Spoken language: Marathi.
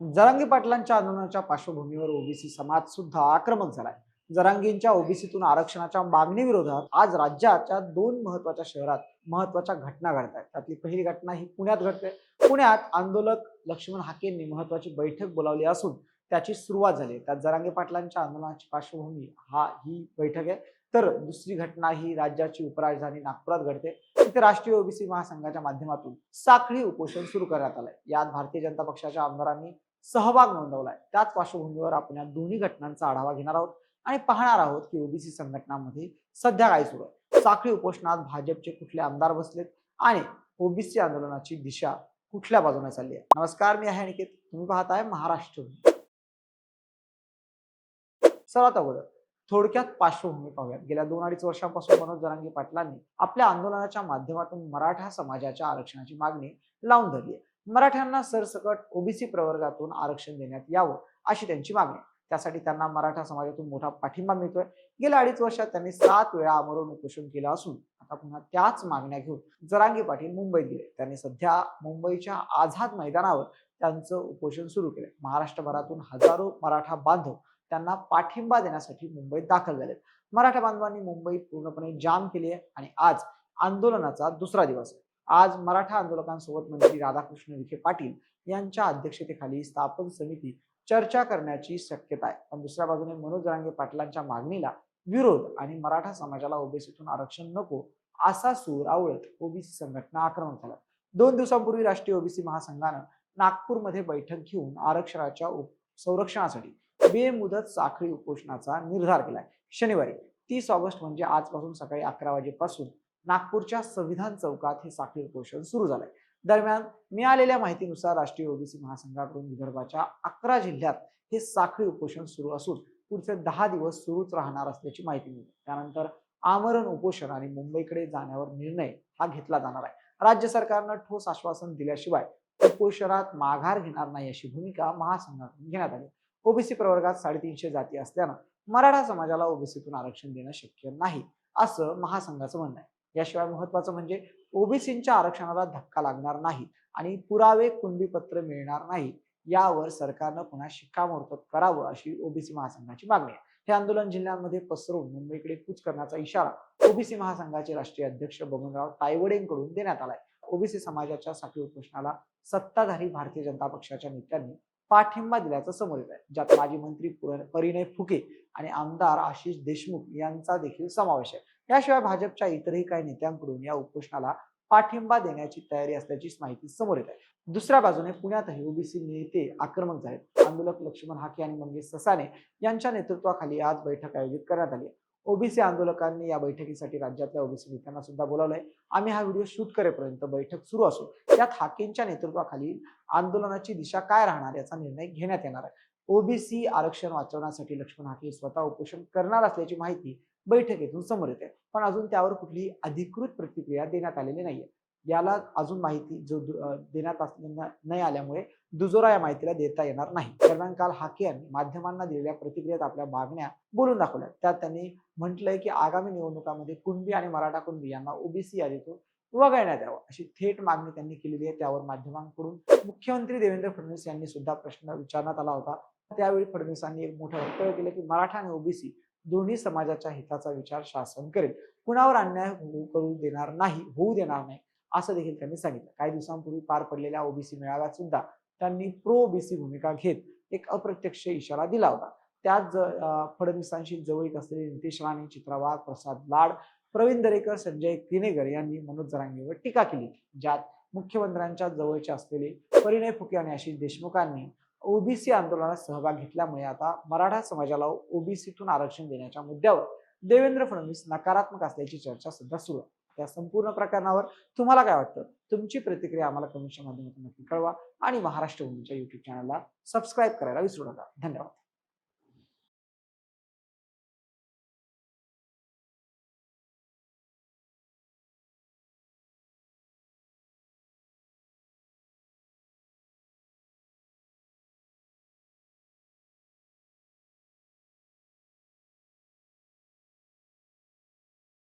जरांगी पाटलांच्या आंदोलनाच्या पार्श्वभूमीवर ओबीसी समाज सुद्धा आक्रमक झालाय. जरांगींच्या ओबीसीतून आरक्षणाच्या मागणीविरोधात आज राज्याच्या दोन महत्त्वाच्या शहरात महत्त्वाच्या घटना घडत आहेत त्यातली पहिली घटना ही पुण्यात घडते. पुण्यात आंदोलक लक्ष्मण हाकेंनी महत्वाची बैठक बोलावली असून त्याची सुरुवात झाली त्यात जरांगे पाटलांच्या आंदोलनाची पार्श्वभूमी हा ही बैठक आहे. तर दुसरी घटना ही राज्याची उपराजधानी नागपुरात घडते. तिथे राष्ट्रीय ओबीसी महासंघाच्या माध्यमातून साखळी उपोषण सुरू करण्यात आलंय. यात भारतीय जनता पक्षाच्या आमदारांनी सहभाग नोंदवलाय. त्याच पार्श्वभूमीवर आपण या दोन्ही घटनांचा आढावा घेणार आहोत आणि पाहणार आहोत की ओबीसी संघटनांमध्ये सध्या काय सुरू आहे. साखळी उपोषणात भाजपचे कुठले आमदार बसलेत आणि ओबीसी आंदोलनाची दिशा कुठल्या बाजूने चालली आहे? नमस्कार मी आहे अनिकेत. तुम्ही पाहताय महाराष्ट्र सर्वात अगोदर थोडक्यात पार्श्वभूमी पाहूयात. गेल्या दोन अडीच वर्षांपासून मनोज जरांगी पाटलांनी आपल्या आंदोलनाच्या माध्यमातून मराठा समाजाच्या आरक्षणाची मागणी लावून धरली आहे. मराठ्यांना सरसकट ओबीसी प्रवर्गातून आरक्षण देण्यात यावं अशी त्यांची मागणी आहे. त्यासाठी त्यांना मराठा समाजातून मोठा पाठिंबा मिळतोय. गेल्या अडीच वर्षात त्यांनी सात वेळा आमरण उपोषण केलं असून आता पुन्हा त्याच मागण्या घेऊन जरांगी पाटील मुंबईत गेले. त्यांनी सध्या मुंबईच्या आझाद मैदानावर त्यांचं उपोषण सुरू केलंय. महाराष्ट्रभरातून हजारो मराठा बांधव त्यांना पाठिंबा देण्यासाठी मुंबईत दाखल झाले मराठा बांधवांनी मुंबईत पूर्णपणे जाम केली आहे आणि आज आंदोलनाचा दुसरा दिवस आहे. आज मराठा आंदोलकांसोबत मंत्री राधाकृष्ण विखे पाटील यांच्या अध्यक्षतेखाली स्थापन समिती चर्चा करण्याची शक्यता आहे. पण दुसऱ्या बाजूने मनोज रांगे पाटलांच्या मागणीला विरोध आणि मराठा समाजाला ओबीसीतून आरक्षण नको असा सूर आवळत ओबीसी संघटना आक्रमक झाल्या. दोन दिवसांपूर्वी राष्ट्रीय ओबीसी महासंघानं नागपूरमध्ये बैठक घेऊन आरक्षणाच्या उप- संरक्षणासाठी बेमुदत साखळी उपोषणाचा निर्धार केलाय. शनिवारी तीस ऑगस्ट म्हणजे आजपासून सकाळी अकरा वाजेपासून नागपूरच्या संविधान चौकात हे साखळी उपोषण सुरू झालंय. दरम्यान मिळालेल्या माहितीनुसार राष्ट्रीय ओबीसी महासंघाकडून विदर्भाच्या अकरा जिल्ह्यात हे साखळी उपोषण सुरू असून पुढचे दहा दिवस सुरूच राहणार असल्याची माहिती मिळते त्यानंतर आमरण उपोषण आणि मुंबईकडे जाण्यावर निर्णय हा घेतला जाणार आहे. राज्य सरकारनं ठोस आश्वासन दिल्याशिवाय उपोषणात माघार घेणार नाही अशी भूमिका महासंघाकडून घेण्यात आली. ओबीसी प्रवर्गात साडेतीनशे जाती असल्यानं मराठा समाजाला ओबीसीतून आरक्षण देणं शक्य नाही असं महासंघाचं म्हणणं आहे. याशिवाय महत्वाचं म्हणजे ओबीसींच्या आरक्षणाला धक्का लागणार नाही आणि पुरावे कुंडीपत्र मिळणार नाही यावर सरकारनं पुन्हा शिक्कामोर्तब करावं अशी ओबीसी महासंघाची मागणी आहे. हे आंदोलन जिल्ह्यांमध्ये पसरवून मुंबईकडे कूच करण्याचा इशारा ओबीसी महासंघाचे राष्ट्रीय अध्यक्ष बबनराव तायवडेंकडून देण्यात आलाय. ओबीसी समाजाच्या साठी उपोषणाला सत्ताधारी भारतीय जनता पक्षाच्या नेत्यांनी पाठिंबा दिल्याचं समोर येत आहे. ज्यात माजी मंत्री पुर- परिणय फुके आणि आमदार आशिष देशमुख यांचा देखील समावेश आहे. याशिवाय भाजपच्या इतरही काही नेत्यांकडून या उपोषणाला पाठिंबा देण्याची तयारी असल्याची माहिती समोर येत आहे. दुसऱ्या बाजूने पुण्यातही ओबीसी नेते आक्रमक झालेत आंदोलक लक्ष्मण हाके आणि मंगेश ससाने यांच्या नेतृत्वाखाली आज बैठक आयोजित करण्यात आली ओबीसी आंदोलकांनी या बैठकीसाठी राज्यातल्या ओबीसी नेत्यांना सुद्धा बोलावलंय. आम्ही हा व्हिडिओ शूट करेपर्यंत बैठक सुरू असून त्यात हाकेंच्या नेतृत्वाखाली आंदोलनाची दिशा काय राहणार याचा निर्णय घेण्यात येणार आहे. ओबीसी आरक्षण वाचवण्यासाठी लक्ष्मण हाके स्वतः उपोषण करणार असल्याची माहिती बैठकीतून समोर येते पण अजून त्यावर कुठलीही अधिकृत प्रतिक्रिया देण्यात आलेली नाहीये. याला अजून माहिती जो देण्यात नाही आल्यामुळे दुजोरा या माहितीला देता येणार नाही. दरम्यान काल हाके यांनी माध्यमांना दिलेल्या प्रतिक्रियेत आपल्या मागण्या बोलून दाखवल्या त्यात त्यांनी म्हटलंय की आगामी निवडणुकामध्ये कुणबी आणि मराठा कुणबी यांना ओबीसी यादीतून वगळण्यात यावं अशी थेट मागणी त्यांनी केलेली आहे. त्यावर माध्यमांकडून मुख्यमंत्री देवेंद्र फडणवीस यांनी सुद्धा प्रश्न विचारण्यात आला होता. त्यावेळी फडणवीसांनी एक मोठं वक्तव्य केलं की मराठा आणि ओबीसी दोन्ही समाजाच्या हिताचा विचार शासन करेल. कुणावर अन्याय होऊ करू देणार नाही होऊ देणार नाही असं देखील त्यांनी सांगितलं. काही दिवसांपूर्वी पार पडलेल्या ओबीसी मेळाव्यात सुद्धा त्यांनी प्रो ओबीसी भूमिका घेत एक अप्रत्यक्ष इशारा दिला होता. त्यात ज- फडणवीसांशी जवळीक असलेले नितेश राणे चित्रा वाघ प्रसाद लाड प्रवीण दरेकर संजय किनेगर यांनी मनोज जरांगेवर टीका केली. ज्यात मुख्यमंत्र्यांच्या जवळचे असलेले परिणय फुके आणि आशिष देशमुखांनी ओबीसी आंदोलनात सहभाग घेतल्यामुळे आता मराठा समाजाला ओबीसीतून आरक्षण देण्याच्या मुद्द्यावर देवेंद्र फडणवीस नकारात्मक असल्याची चर्चा सध्या सुरू आहे. त्या संपूर्ण प्रकरणावर तुम्हाला काय वाटतं? तुमची प्रतिक्रिया आम्हाला कमेंटच्या माध्यमातून नक्की कळवा आणि महाराष्ट्र भूमीच्या युट्यूब चॅनलला सबस्क्राईब करायला विसरू नका. धन्यवाद.